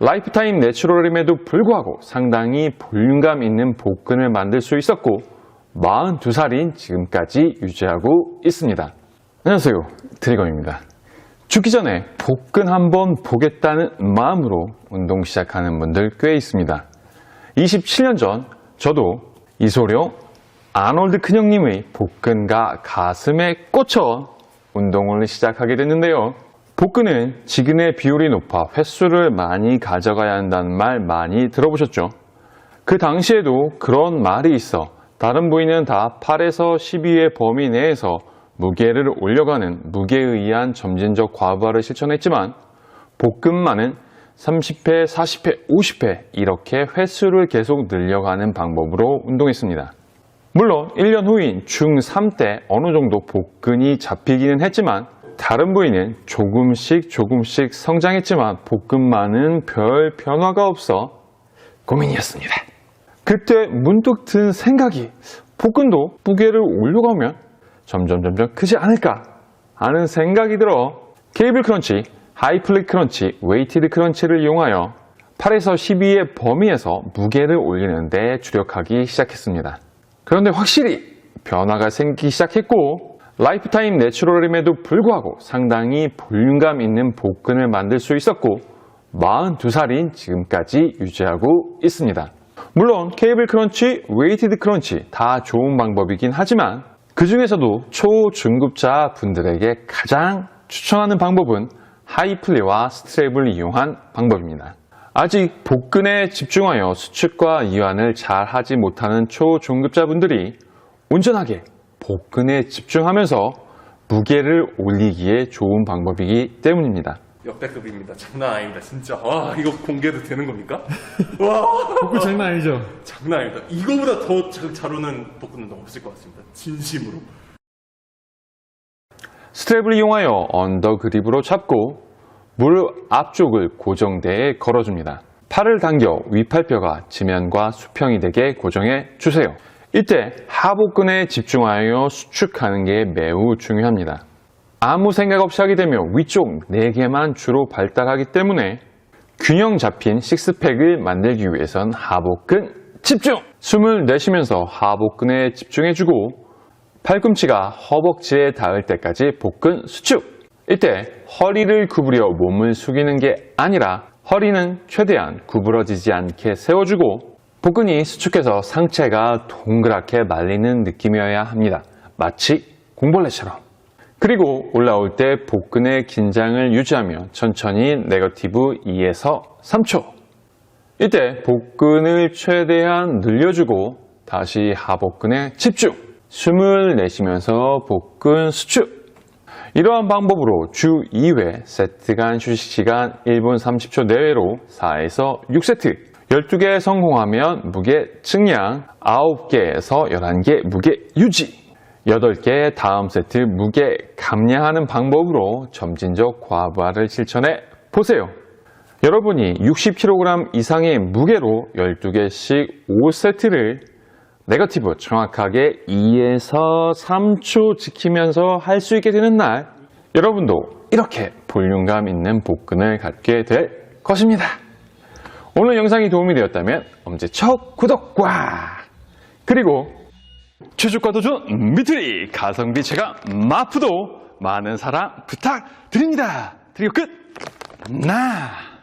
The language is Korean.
라이프타임 내추럴임에도 불구하고 상당히 볼륨감 있는 복근을 만들 수 있었고 42살인 지금까지 유지하고 있습니다. 안녕하세요. 드리건입니다. 죽기 전에 복근 한번 보겠다는 마음으로 운동 시작하는 분들 꽤 있습니다. 27년 전 저도 이소룡, 아놀드 큰형님의 복근과 가슴에 꽂혀 운동을 시작하게 됐는데요. 복근은 지근의 비율이 높아 횟수를 많이 가져가야 한다는 말 많이 들어보셨죠? 그 당시에도 그런 말이 있어 다른 부위는 다 8에서 12의 범위 내에서 무게를 올려가는 무게에 의한 점진적 과부하를 실천했지만 복근만은 30회, 40회, 50회 이렇게 횟수를 계속 늘려가는 방법으로 운동했습니다. 물론 1년 후인 중3 때 어느 정도 복근이 잡히기는 했지만 다른 부위는 조금씩 조금씩 성장했지만 복근만은 별 변화가 없어 고민이었습니다. 그때 문득 든 생각이 복근도 무게를 올려가면 점점 점점 크지 않을까 하는 생각이 들어 케이블 크런치, 하이플릭 크런치, 웨이티드 크런치를 이용하여 8에서 12의 범위에서 무게를 올리는 데 주력하기 시작했습니다. 그런데 확실히 변화가 생기기 시작했고 라이프타임 내추럴임에도 불구하고 상당히 볼륨감 있는 복근을 만들 수 있었고 42살인 지금까지 유지하고 있습니다. 물론 케이블 크런치, 웨이티드 크런치 다 좋은 방법이긴 하지만 그 중에서도 초, 중급자 분들에게 가장 추천하는 방법은 하이플리와 스트랩을 이용한 방법입니다. 아직 복근에 집중하여 수축과 이완을 잘 하지 못하는 초, 중급자분들이 온전하게 복근에 집중하면서 무게를 올리기에 좋은 방법이기 때문입니다. 역대급입니다. 장난 아닙니다. 진짜. 와, 이거 공개도 되는 겁니까? 와, 복근 장난 아니죠? 장난 아닙니다. 이거보다 더잘 오는 복근 운동 없을 것 같습니다. 진심으로. 스트랩을 이용하여 언더 그립으로 잡고 무릎 앞쪽을 고정대에 걸어줍니다. 팔을 당겨 위팔뼈가 지면과 수평이 되게 고정해 주세요. 이때 하복근에 집중하여 수축하는 게 매우 중요합니다. 아무 생각 없이 하게 되면 위쪽 4개만 주로 발달하기 때문에 균형 잡힌 식스팩을 만들기 위해선 하복근 집중! 숨을 내쉬면서 하복근에 집중해주고 팔꿈치가 허벅지에 닿을 때까지 복근 수축! 이때 허리를 구부려 몸을 숙이는 게 아니라 허리는 최대한 구부러지지 않게 세워주고 복근이 수축해서 상체가 동그랗게 말리는 느낌이어야 합니다. 마치 공벌레처럼. 그리고 올라올 때 복근의 긴장을 유지하며 천천히 네거티브 2에서 3초. 이때 복근을 최대한 늘려주고 다시 하복근에 집중. 숨을 내쉬면서 복근 수축. 이러한 방법으로 주 2회 세트 간 휴식 시간 1분 30초 내외로 4에서 6세트 12개 성공하면 무게 측량 9개에서 11개 무게 유지 8개 다음 세트 무게 감량하는 방법으로 점진적 과부하를 실천해 보세요. 여러분이 60kg 이상의 무게로 12개씩 5세트를 네거티브 정확하게 2에서 3초 지키면서 할 수 있게 되는 날 여러분도 이렇게 볼륨감 있는 복근을 갖게 될 것입니다. 오늘 영상이 도움이 되었다면 엄지척 구독과 그리고 최저가 도전 미트리 가성비 체감 마프도 많은 사랑 부탁드립니다. 드리고 끝! 나!